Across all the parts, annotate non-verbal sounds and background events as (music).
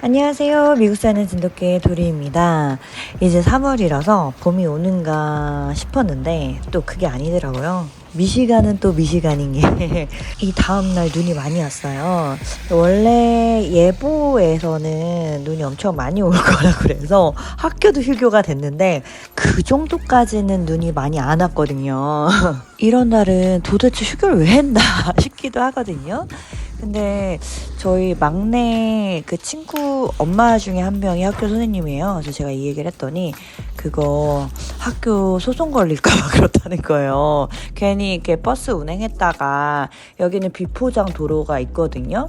안녕하세요. 미국 사는 진돗개 도리입니다. 이제 3월이라서 봄이 오는가 싶었는데 또 그게 아니더라고요. 미시간은 또 미시간인 게 (laughs) 이 다음날 눈이 많이 왔어요. 원래 예보에서는 눈이 엄청 많이 올 거라 그래서 학교도 휴교가 됐는데 그 정도까지는 눈이 많이 안 왔거든요. (laughs) 이런 날은 도대체 휴교를 왜 했나 (laughs) 싶기도 하거든요. 근데 저희 막내 그 친구 엄마 중에 한 명이 학교 선생님이에요. 그래서 제가 이 얘기를 했더니 그거 학교 소송 걸릴까봐 (laughs) 그렇다는 거예요. 괜히 이렇게 버스 운행했다가 여기는 비포장 도로가 있거든요.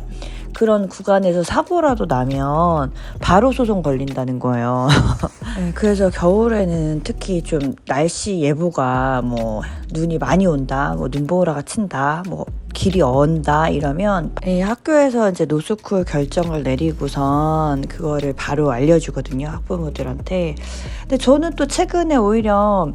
그런 구간에서 사고라도 나면 바로 소송 걸린다는 거예요. (laughs) 네, 그래서 겨울에는 특히 좀 날씨 예보가 뭐 눈이 많이 온다, 뭐 눈보라가 친다, 뭐 길이 언다 이러면 이 학교에서 이제 노스쿨 결정을 내리고선 그거를 바로 알려주거든요 학부모들한테. 근데 저는 또 최근에 오히려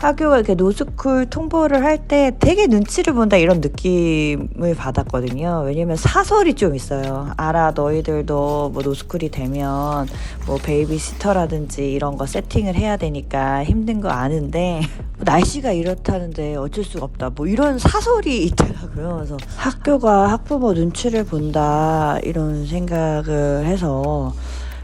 학교가 이렇게 노스쿨 통보를 할 때 되게 눈치를 본다 이런 느낌을 받았거든요. 왜냐면 사설이 좀 있어요. 알아, 너희들도 뭐 노스쿨이 되면 뭐 베이비시터라든지 이런 거 세팅을 해야 되니까 힘든 거 아는데 날씨가 이렇다는데 어쩔 수가 없다. 뭐 이런 사설이 있더라고요. 그래서 학교가 학부모 눈치를 본다 이런 생각을 해서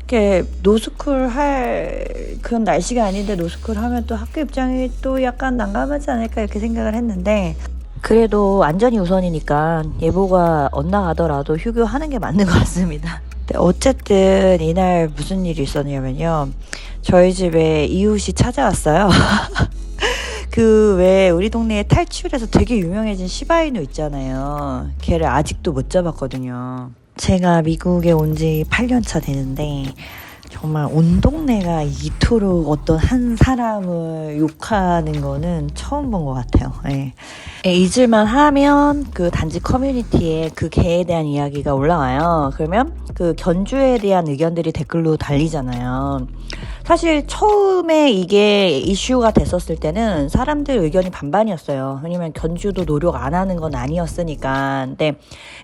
이렇게 노스쿨 할 그런 날씨가 아닌데 노스쿨 하면 또 학교 입장이 또 약간 난감하지 않을까 이렇게 생각을 했는데 그래도 안전이 우선이니까 예보가 엇나가더라도 휴교하는 게 맞는 (laughs) 것 같습니다. 어쨌든 이날 무슨 일이 있었냐면요. 저희 집에 이웃이 찾아왔어요. (laughs) 그왜 우리 동네에 탈출해서 되게 유명해진 시바이누 있잖아요. 걔를 아직도 못 잡았거든요. 제가 미국에 온 지 8년 차 되는데 정말 온 동네가 이토록 어떤 한 사람을 욕하는 거는 처음 본 것 같아요. 예. 예, 잊을만 하면 그 단지 커뮤니티에 그 개에 대한 이야기가 올라와요. 그러면 그 견주에 대한 의견들이 댓글로 달리잖아요. 사실 처음에 이게 이슈가 됐었을 때는 사람들 의견이 반반이었어요. 왜냐면 견주도 노력 안 하는 건 아니었으니까. 근데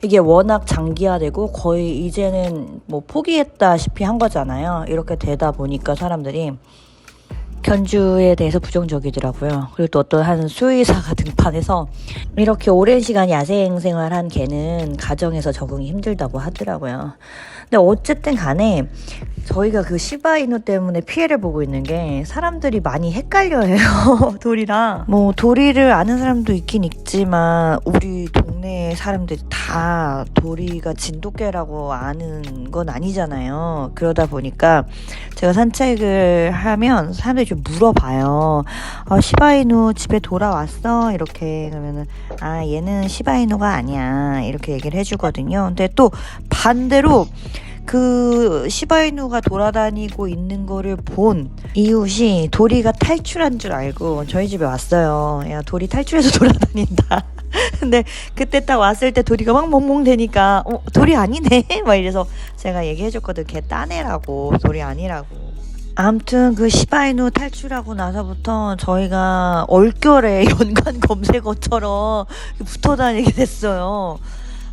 이게 워낙 장기화되고 거의 이제는 뭐 포기했다시피 한 거잖아요. 이렇게 되다 보니까 사람들이 견주에 대해서 부정적이더라고요. 그리고 또 어떤 한 수의사가 (laughs) 등판해서 이렇게 오랜 시간 야생 생활한 개는 가정에서 적응이 힘들다고 하더라고요. 근데 어쨌든 간에 저희가 그 시바이누 때문에 피해를 보고 있는 게 사람들이 많이 헷갈려해요. (laughs) 돌이랑. 뭐 도리를 아는 사람도 있긴 있지만 우리 동네 사람들이 다 도리가 진돗개라고 아는 건 아니잖아요. 그러다 보니까 제가 산책을 하면 사람들이 좀 물어봐요. 어, 시바이누 집에 돌아왔어? 이렇게 그러면은 아 얘는 시바이누가 아니야 이렇게 얘기를 해주거든요. 근데 또 반대로 그 시바이누가 돌아다니고 있는 거를 본 이웃이 도리가 탈출한 줄 알고 저희 집에 왔어요. 야 도리 탈출해서 (laughs) 돌아다닌다. 근데 그때 딱 왔을 때 도리가 막 멍멍대니까 어 도리 아니네 (laughs) 막 이래서 제가 얘기해줬거든. 걔 딴애라고 도리 아니라고. 아무튼 그 시바이누 탈출하고 나서부터 저희가 얼결에 (laughs) 연관 검색어처럼 붙어 다니게 됐어요.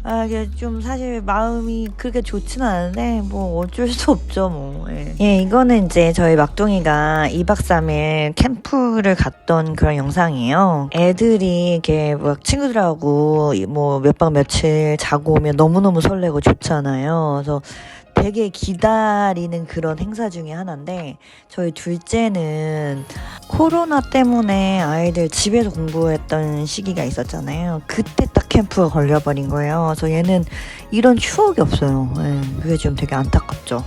아, 이게 좀 사실 마음이 그렇게 좋지는 않은데, 뭐 어쩔 수 없죠, 뭐. 예. 예, 이거는 이제 저희 막둥이가 2박 3일 캠프를 갔던 그런 영상이에요. 애들이 이렇게 막 친구들하고 뭐 몇 박 며칠 자고 오면 너무너무 설레고 좋잖아요. 그래서 되게 기다리는 그런 행사 중에 하나인데 저희 둘째는 코로나 때문에 아이들 집에서 공부했던 시기가 있었잖아요. 그때 딱 캠프가 걸려버린 거예요. 그래서 얘는 이런 추억이 없어요. 예, 그게 좀 되게 안타깝죠.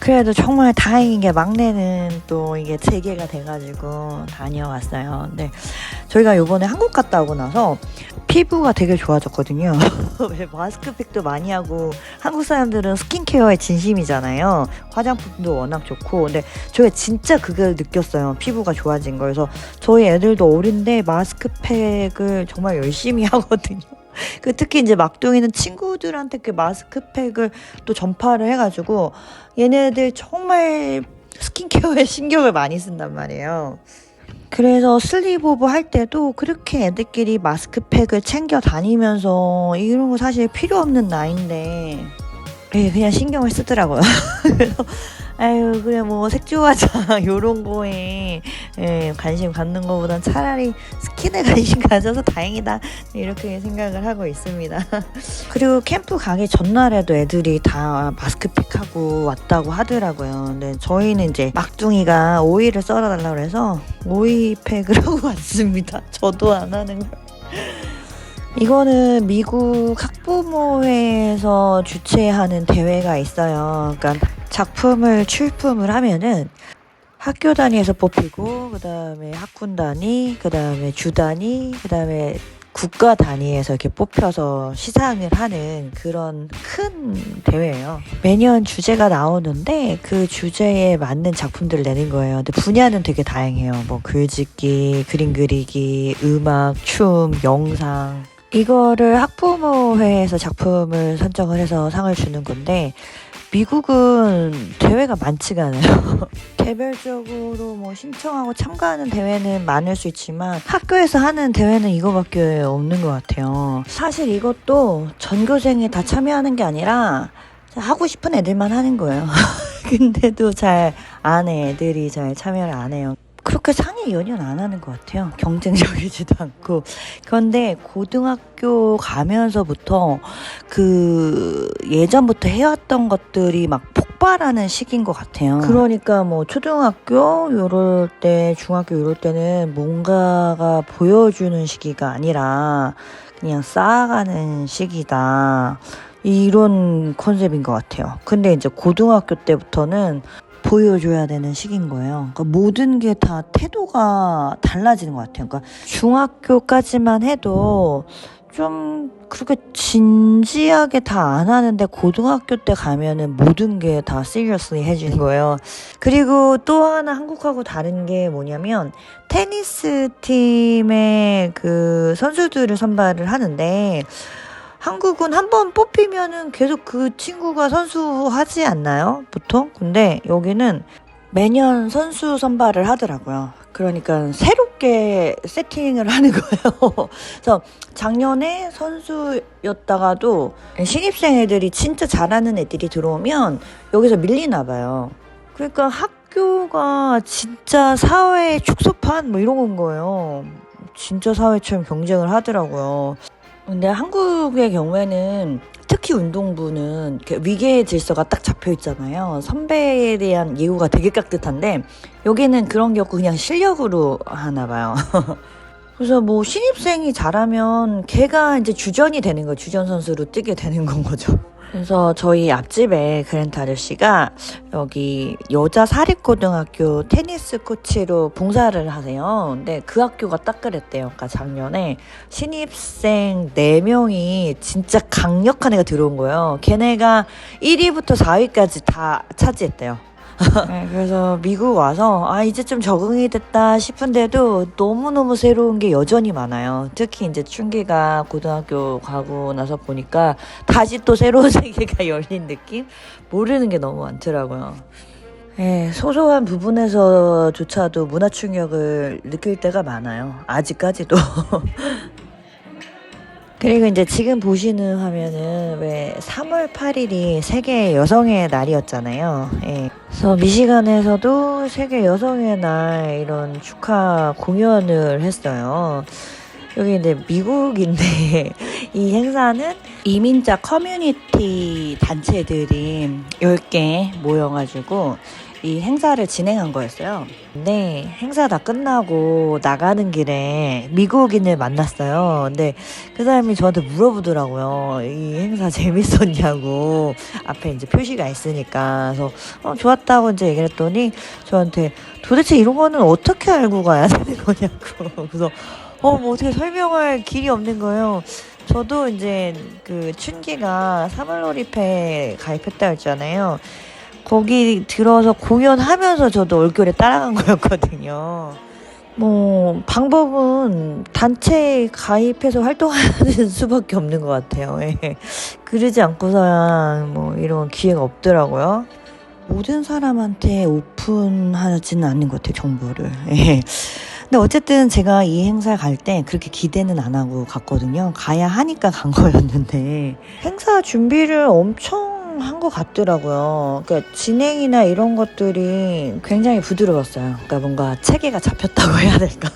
그래도 정말 다행인 게 막내는 또 이게 재개가 돼가지고 다녀왔어요. 근데 저희가 요번에 한국 갔다 오고 나서 피부가 되게 좋아졌거든요. (laughs) 왜 마스크팩도 많이 하고 한국 사람들은 스킨케어에 진심이잖아요. 화장품도 워낙 좋고 근데 저희가 진짜 그걸 느꼈어요. 피부가 좋아진 거. 그래서 저희 애들도 어린데 마스크팩을 정말 열심히 (laughs) 하거든요. (laughs) 그 특히 이제 막둥이는 친구들한테 그 마스크팩을 또 전파를 해가지고 얘네들 정말 스킨케어에 (laughs) 신경을 많이 쓴단 말이에요. 그래서 슬립오브 할 때도 그렇게 애들끼리 마스크팩을 챙겨 다니면서 이런 거 사실 필요 없는 나이인데 예, 그냥 신경을 쓰더라고요. (laughs) 그래서 아유 그래 뭐 색조화자 (laughs) 요런 거에 예, 관심 갖는 것보단 차라리 스킨에 (laughs) 관심 가져서 다행이다 이렇게 생각을 하고 있습니다. (laughs) 그리고 캠프 가기 전날에도 애들이 다 마스크팩 하고 왔다고 하더라고요. 근데 저희는 이제 막둥이가 오이를 썰어 달라고 해서 오이팩을 하고 왔습니다. 저도 안 하는 걸. 이거는 미국 학부모회에서 주최하는 대회가 있어요. 그러니까 작품을 출품을 하면은 학교 단위에서 뽑히고 그다음에 학군 단위, 그다음에 주 단위, 그다음에 국가 단위에서 이렇게 뽑혀서 시상을 하는 그런 큰 대회예요. 매년 주제가 나오는데 그 주제에 맞는 작품들을 내는 거예요. 근데 분야는 되게 다양해요. 뭐 글짓기, 그림 그리기, 음악, 춤, 영상. 이거를 학부모회에서 작품을 선정을 해서 상을 주는 건데 미국은 대회가 많지가 않아요. (laughs) 개별적으로 뭐 신청하고 참가하는 대회는 많을 수 있지만 학교에서 하는 대회는 이거밖에 없는 것 같아요. 사실 이것도 전교생이 다 참여하는 게 아니라 하고 싶은 애들만 하는 거예요. (laughs) 근데도 잘 안 해. 애들이 잘 참여를 안 해요. 그렇게 상에 연연 안 하는 것 같아요. 경쟁적이지도 않고. 그런데 고등학교 가면서부터 그 예전부터 해왔던 것들이 막 폭발하는 시기인 것 같아요. 그러니까 뭐 초등학교 요럴 때, 중학교 요럴 때는 뭔가가 보여주는 시기가 아니라 그냥 쌓아가는 시기다. 이런 컨셉인 것 같아요. 근데 이제 고등학교 때부터는 보여줘야 되는 시기인 거예요. 그러니까 모든 게 다 태도가 달라지는 것 같아요. 그러니까 중학교까지만 해도 좀 그렇게 진지하게 다 안 하는데 고등학교 때 가면은 모든 게 다 seriously 해지는 거예요. 그리고 또 하나 한국하고 다른 게 뭐냐면 테니스 팀의 그 선수들을 선발을 하는데 한국은 한 번 뽑히면은 계속 그 친구가 선수 하지 않나요? 보통? 근데 여기는 매년 선수 선발을 하더라고요. 그러니까 새롭게 세팅을 (laughs) 하는 거예요. 그래서 작년에 선수였다가도 신입생 애들이 진짜 잘하는 애들이 들어오면 여기서 밀리나 봐요. 그러니까 학교가 진짜 사회 축소판 뭐 이런 건 거예요. 진짜 사회처럼 경쟁을 하더라고요. 근데 한국의 경우에는 특히 운동부는 위계의 질서가 딱 잡혀 있잖아요. 선배에 대한 예우가 되게 깍듯한데 여기는 그런 게 없고 그냥 실력으로 하나 봐요. (laughs) 그래서 뭐 신입생이 잘하면 걔가 이제 주전이 되는 거예요. 주전 선수로 뛰게 되는 건 거죠. 그래서 저희 앞집에 그랜트 아저씨가 여기 여자 사립고등학교 테니스 코치로 봉사를 하세요. 근데 그 학교가 딱 그랬대요. 그러니까 작년에 신입생 4명이 진짜 강력한 애가 들어온 거예요. 걔네가 1위부터 4위까지 다 차지했대요. (laughs) 네, 그래서 미국 와서 아 이제 좀 적응이 됐다 싶은데도 너무너무 새로운 게 여전히 많아요. 특히 이제 춘기가 고등학교 가고 나서 보니까 다시 또 새로운 (laughs) 세계가 열린 느낌? 모르는 게 너무 많더라고요. 예, 소소한 부분에서조차도 문화 충격을 느낄 때가 많아요. 아직까지도. (laughs) 그리고 이제 지금 보시는 화면은 왜 3월 8일이 세계 여성의 날이었잖아요. 예. 그래서 미시간에서도 세계 여성의 날 이런 축하 공연을 했어요. 여기 이제 미국인데 (laughs) 이 행사는 이민자 커뮤니티 단체들이 10개 모여가지고 이 행사를 진행한 거였어요. 근데 행사 다 끝나고 나가는 길에 미국인을 만났어요. 근데 그 사람이 저한테 물어보더라고요. 이 행사 (laughs) 재밌었냐고. 앞에 이제 표시가 있으니까. 그래서 어, 좋았다고 이제 얘기를 했더니 저한테 도대체 이런 거는 어떻게 알고 가야 (laughs) 되는 거냐고. 그래서 어, 뭐 어떻게 설명할 길이 없는 거예요. 저도 이제 그 춘기가 사물놀이패 가입했다 했잖아요. 거기 들어서 공연하면서 저도 얼굴에 따라간 (laughs) 거였거든요. 뭐 방법은 단체 가입해서 활동하는 (laughs) 수밖에 없는 것 같아요. 예. 그러지 않고서야 뭐 이런 기회가 없더라고요. 모든 사람한테 오픈하지는 않는 것 같아요, 정보를. 예. 근데 어쨌든 제가 이 행사 갈 때 그렇게 기대는 안 하고 갔거든요. 가야 하니까 간 (laughs) 거였는데 행사 준비를 엄청 한 것 같더라고요. 그러니까 진행이나 이런 것들이 굉장히 부드러웠어요. 그러니까 뭔가 체계가 잡혔다고 해야 될까?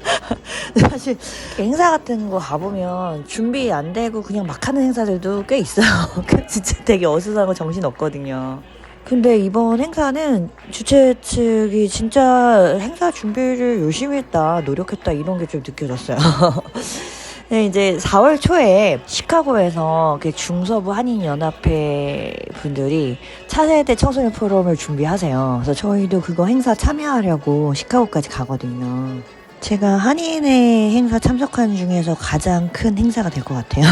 (laughs) 사실 행사 같은 거 가보면 준비 안 되고 그냥 막 하는 행사들도 꽤 있어요. (laughs) 그 진짜 되게 어수선하고 정신 없거든요. 근데 이번 행사는 주최 측이 진짜 행사 준비를 열심히 했다, 노력했다 이런 게 좀 느껴졌어요. (laughs) 네, 이제 4월 초에 시카고에서 그 중서부 한인연합회 분들이 차세대 청소년 포럼을 준비하세요. 그래서 저희도 그거 행사 참여하려고 시카고까지 가거든요. 제가 한인의 행사 참석한 중에서 가장 큰 행사가 될 것 같아요.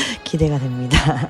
(laughs) 기대가 됩니다.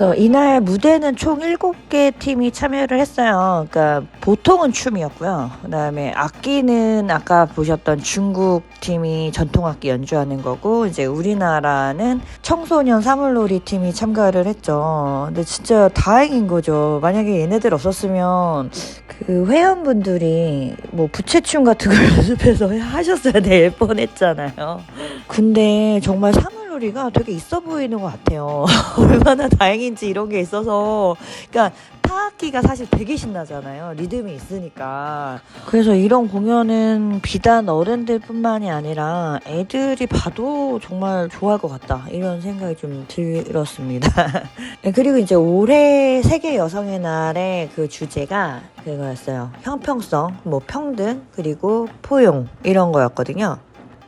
그래서 이날 무대는 총 7개 팀이 참여를 했어요. 그러니까 보통은 춤이었고요. 그다음에 악기는 아까 보셨던 중국 팀이 전통 악기 연주하는 거고 이제 우리나라는 청소년 사물놀이 팀이 참가를 했죠. 근데 진짜 다행인 거죠. 만약에 얘네들 없었으면 그 회원분들이 뭐 부채춤 같은 걸 (laughs) 연습해서 하셨어야 될 뻔했잖아요. 근데 정말 사물 놀이가 되게 있어 보이는 것 같아요. (laughs) 얼마나 다행인지 이런 게 있어서. 그러니까 타악기가 사실 되게 신나잖아요. 리듬이 있으니까. 그래서 이런 공연은 비단 어른들뿐만이 아니라 애들이 봐도 정말 좋아할 것 같다. 이런 생각이 좀 들었습니다. (laughs) 네, 그리고 이제 올해 세계 여성의 날의 그 주제가 그거였어요. 형평성, 뭐 평등, 그리고 포용 이런 거였거든요.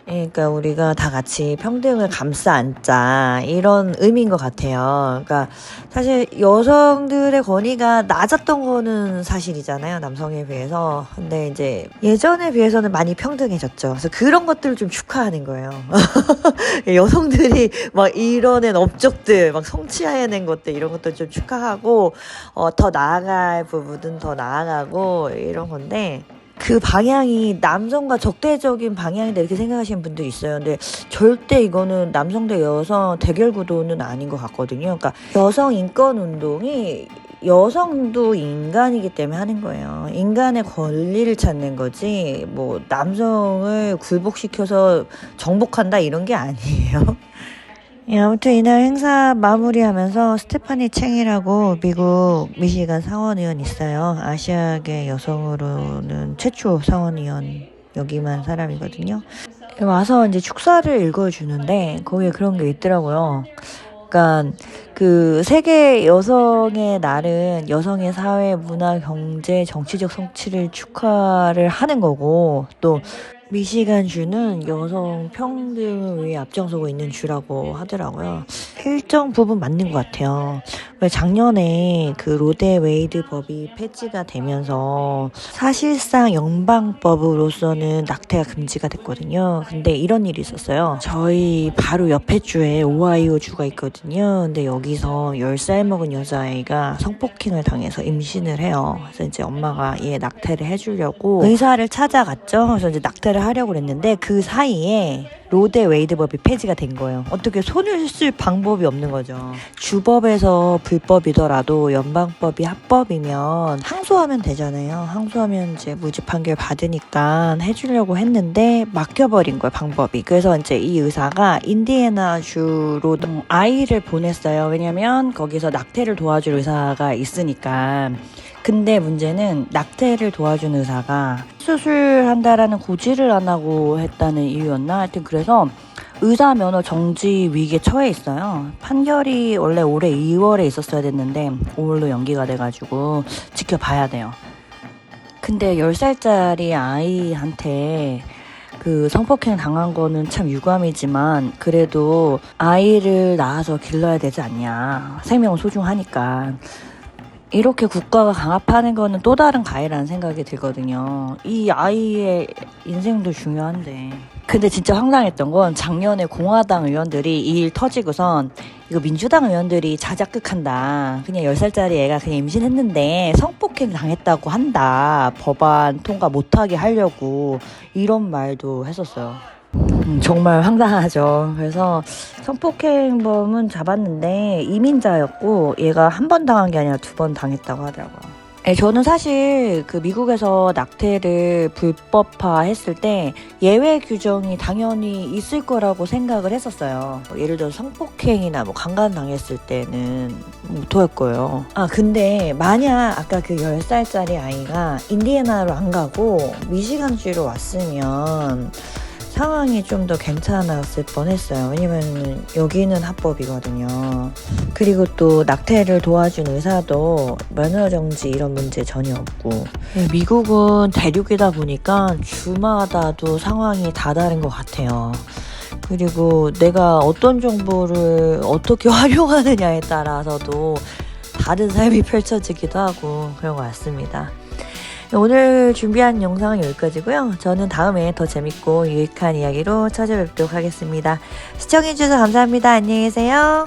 그러니까 우리가 다 같이 평등을 감싸 안자 이런 의미인 것 같아요. 그러니까 사실 여성들의 권위가 낮았던 거는 사실이잖아요. 남성에 비해서. 근데 이제 예전에 비해서는 많이 평등해졌죠. 그래서 그런 것들을 좀 축하하는 거예요. (laughs) 여성들이 막 이뤄낸 업적들, 막 성취해낸 것들 이런 것들 좀 축하하고 어, 더 나아갈 부분은 더 나아가고 이런 건데 그 방향이 남성과 적대적인 방향이다 이렇게 생각하시는 분들이 있어요. 근데 절대 이거는 남성 대 여성 대결 구도는 아닌 것 같거든요. 그러니까 여성 인권 운동이 여성도 인간이기 때문에 하는 거예요. 인간의 권리를 찾는 거지, 뭐, 남성을 굴복시켜서 정복한다 이런 게 아니에요. (laughs) 예, 아무튼 이날 행사 마무리하면서 스테파니 챙이라고 미국 미시간 상원의원 있어요. 아시아계 여성으로는 최초 상원의원 여기만 사람이거든요. 와서 이제 축사를 읽어주는데 거기에 그런 게 있더라고요. 그러니까 그 세계 여성의 날은 여성의 사회, 문화, 경제, 정치적 성취를 축하를 하는 거고 또 미시간 주는 여성 평등을 위해 앞장서고 있는 주라고 하더라고요. 일정 부분 맞는 것 같아요. 왜 작년에 그 로데 웨이드 법이 폐지가 되면서 사실상 연방법으로서는 낙태가 금지가 됐거든요. 근데 이런 일이 있었어요. 저희 바로 옆에 주에 오하이오 주가 있거든요. 근데 여기서 10살 먹은 여자아이가 성폭행을 당해서 임신을 해요. 그래서 이제 엄마가 얘 낙태를 해주려고 의사를 찾아갔죠. 그래서 이제 낙태를 하려고 그랬는데 그 사이에 로데 웨이드 법이 폐지가 된 거예요. 어떻게 손을 쓸 방법이 없는 거죠. 주법에서 불법이더라도 연방법이 합법이면 항소하면 되잖아요. 항소하면 이제 무죄 판결 받으니까 해주려고 했는데 막혀버린 거예요, 방법이. 그래서 이제 이 의사가 인디애나 주로 아이를 보냈어요. 왜냐면 거기서 낙태를 도와줄 의사가 있으니까. 근데 문제는 낙태를 도와준 의사가 수술한다라는 고지를 안 하고 했다는 이유였나? 하여튼 그래서 의사 면허 정지 위기에 처해 있어요. 판결이 원래 올해 2월에 있었어야 됐는데 5월로 연기가 돼가지고 지켜봐야 돼요. 근데 10살짜리 아이한테 그 성폭행 당한 거는 참 유감이지만 그래도 아이를 낳아서 길러야 되지 않냐. 생명은 소중하니까. 이렇게 국가가 강압하는 거는 또 다른 가해라는 생각이 들거든요. 이 아이의 인생도 중요한데. 근데 진짜 황당했던 건 작년에 공화당 의원들이 이 일 터지고선 이거 민주당 의원들이 자작극한다. 그냥 10살짜리 애가 그냥 임신했는데 성폭행 당했다고 한다. 법안 통과 못하게 하려고 이런 말도 했었어요. 음, 정말 황당하죠. 그래서 성폭행범은 잡았는데 이민자였고 얘가 한 번 당한 게 아니라 두 번 당했다고 하더라고요. 네, 저는 사실 그 미국에서 낙태를 불법화 했을 때 예외 규정이 당연히 있을 거라고 생각을 했었어요. 뭐 예를 들어 성폭행이나 뭐 강간 당했을 때는 못할 거예요. 아, 근데 만약 아까 그 10살짜리 아이가 인디애나로 안 가고 미시간주로 왔으면 상황이 좀 더 괜찮았을 뻔했어요. 왜냐면 여기는 합법이거든요. 그리고 또 낙태를 도와준 의사도 면허 정지 이런 문제 전혀 없고 네, 미국은 대륙이다 보니까 주마다도 상황이 다 다른 것 같아요. 그리고 내가 어떤 정보를 어떻게 (laughs) 활용하느냐에 따라서도 다른 삶이 펼쳐지기도 하고 그런 것 같습니다. 오늘 준비한 영상은 여기까지고요. 저는 다음에 더 재밌고 유익한 이야기로 찾아뵙도록 하겠습니다. 시청해주셔서 감사합니다. 안녕히 계세요.